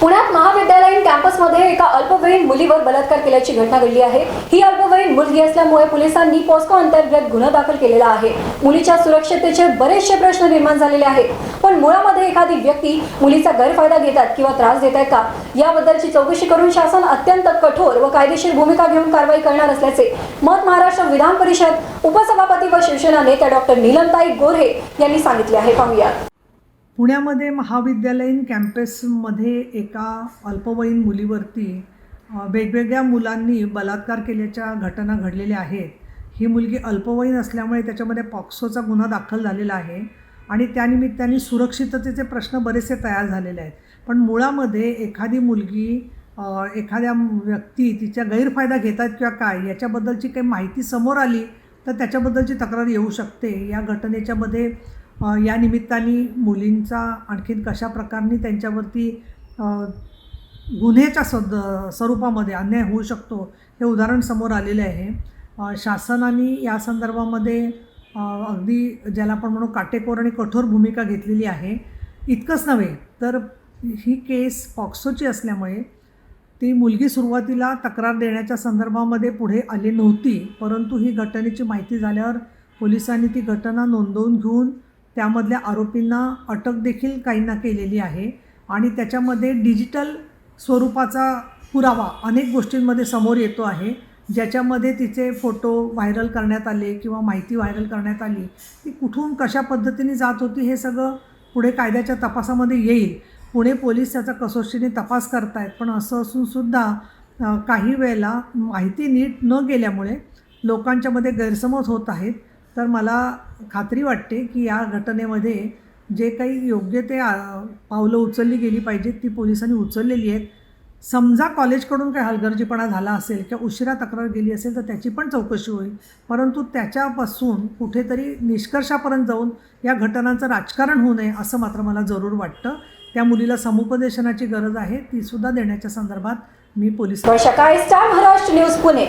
पुण्यात महाविद्यालयीन कॅम्पसमध्ये एका अल्पवयीन मुलीवर बलात्कार केल्याची घटना घडली आहे. ही अल्पवयीन मुलगी असल्यामुळे पोलिसांनी पॉस्को अंतर्गत गुन्हा दाखल केलेला आहे. मुलीच्या सुरक्षतेचे बरेचसे प्रश्न निर्माण झालेले आहेत. पण मुळामध्ये एखादी व्यक्ती मुलीचा गैरफायदा घेतात किंवा त्रास देत आहेत का? याबद्दलची चौकशी करून शासन अत्यंत कठोर व कायदेशीर भूमिका घेऊन कारवाई करणार असल्याचे मत महाराष्ट्र विधान परिषद उपसभापती व शिवसेना नेत्या डॉक्टर नीलमताई गोऱ्हे यांनी सांगितले आहे. पाहूयात पुण्यामध्ये महाविद्यालयीन कॅम्पसमध्ये एका अल्पवयीन मुलीवरती वेगवेगळ्या मुलांनी बलात्कार केल्याच्या घटना घडलेल्या आहेत. ही मुलगी अल्पवयीन असल्यामुळे त्याच्यामध्ये पॉक्सोचा गुन्हा दाखल झालेला आहे आणि त्यानिमित्ताने सुरक्षिततेचे प्रश्न बरेचसे तयार झालेले आहेत. पण मुळामध्ये एखादी मुलगी एखाद्या व्यक्ती तिच्या गैरफायदा घेतात किंवा काय याच्याबद्दलची काही माहिती समोर आली तर त्याच्याबद्दलची तक्रार येऊ शकते. या घटनेच्यामध्ये या निमित्ताने मुलींचा आणखीन कशा प्रकारने त्यांच्यावरती गुन्ह्याच्या सद स्वरूपामध्ये अन्याय होऊ शकतो हे उदाहरण समोर आलेले आहे. शासनाने या संदर्भामध्ये अगदी ज्याला आपण म्हणू काटेकोर आणि कठोर भूमिका घेतलेली आहे. इतकंच नव्हे तर ही केस पॉक्सोची असल्यामुळे ती मुलगी सुरुवातीला तक्रार देण्याच्या संदर्भामध्ये पुढे आली नव्हती परंतु ही घटनेची माहिती झाल्यावर पोलिसांनी ती घटना नोंदवून घेऊन त्यामधल्या आरोपींना अटक देखील काहींना केलेली आहे. आणि त्याच्यामध्ये डिजिटल स्वरूपाचा पुरावा अनेक गोष्टींमध्ये समोर येतो आहे. ज्याच्यामध्ये तिचे फोटो व्हायरल करण्यात आले किंवा माहिती व्हायरल करण्यात आली ती कुठून कशा पद्धतीने जात होती हे सगळं पुढे कायद्याच्या तपासामध्ये येईल. पुणे पोलीस त्याचा कसोशीने तपास करतायत पण असं असूनसुद्धा काही वेळेला माहिती नीट न गेल्यामुळे लोकांच्यामध्ये गैरसमज होत आहेत. तर मला खात्री वाटते की या घटनेमध्ये जे काही योग्य ते पावलं उचलली गेली पाहिजेत ती पोलिसांनी उचललेली आहेत. समजा कॉलेजकडून काही हलगर्जीपणा झाला असेल किंवा उशिरा तक्रार गेली असेल तर त्याची पण चौकशी होईल. परंतु त्याच्यापासून कुठेतरी निष्कर्षापर्यंत जाऊन या घटनांचं राजकारण होऊ नये असं मात्र मला जरूर वाटतं. त्या मुलीला समुपदेशनाची गरज आहे तीसुद्धा देण्याच्या संदर्भात मी police star Maharashtra news Pune.